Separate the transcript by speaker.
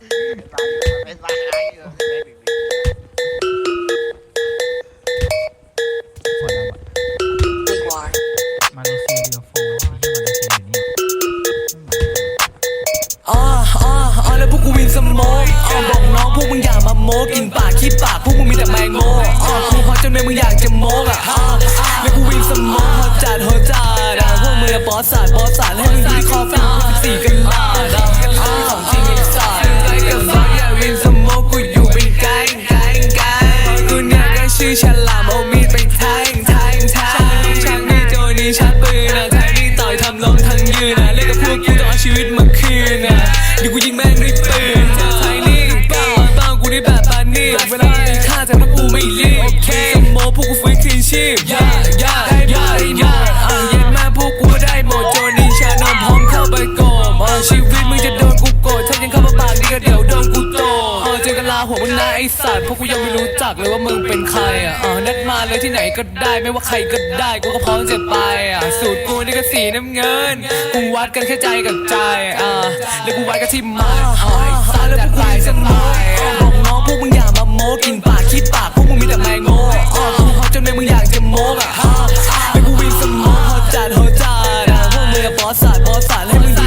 Speaker 1: เป็นสายหายอยู่ในหนึ่งนี้
Speaker 2: หัวดำอะ
Speaker 3: Big War.
Speaker 2: มาเลเซียเรียวโฟที่มาเลเซียอยู่นี่
Speaker 4: อ่าอ่าอ่าแล้วพวกกูวินสโมกอ่าบอกน้องพวกมึงอย่ามาโมกินปากขี้ปากพวกมึงมีแต่แมงโมอ่ากูพอจนเมื่อมึงอยากจะโมกอะอ่าแล้วกูวินสโมกฮอจัดฮอจัดอะพวกมึงอะบอสสาดบอส มีดไปแทงแทงแทงช่างมีโจนี่ชักปืนอะแทงนี่ต่อยทำลงทั้งยืนอะเล่นกับพวกกูต้องเอาชีวิตมาคืนอะเดี๋ยวกูยิงแม่งด้วยปืนเจะใช้นี่เป้าเป้ากูได้แบบปานนี่เวลามีค่าแต่พวกกูไม่รีบโอเคสมโมพวกกูฟื้นคืนชีพย่าย่าย่า ไอสัตว์พวกกูยังไม่รู้จักเลยว่ามึงเป็นใครอะอะนัดมาเลยที่ไหนก็ได้ไม่ว่าใครก็ได้กูก็พร้อมจะไปอะสูตรกูนี่ก็สีน้ำเงินกูวัดกันแค่ใจกับใจอะแล้วกูวัดกันที่มันอะไอ้สัตว์แล้วพวกกูจะตายบอกน้องพวกมึงอย่ามาโม้กินปากขี้ปากพวกมึงมีแต่แมงโง่อะกูพอจนไม่มึงอยากจะโม้อะแล้วกูวินสมองฮอจัดฮอจัดพวกมึงอะบอสสาดบอสสาดให้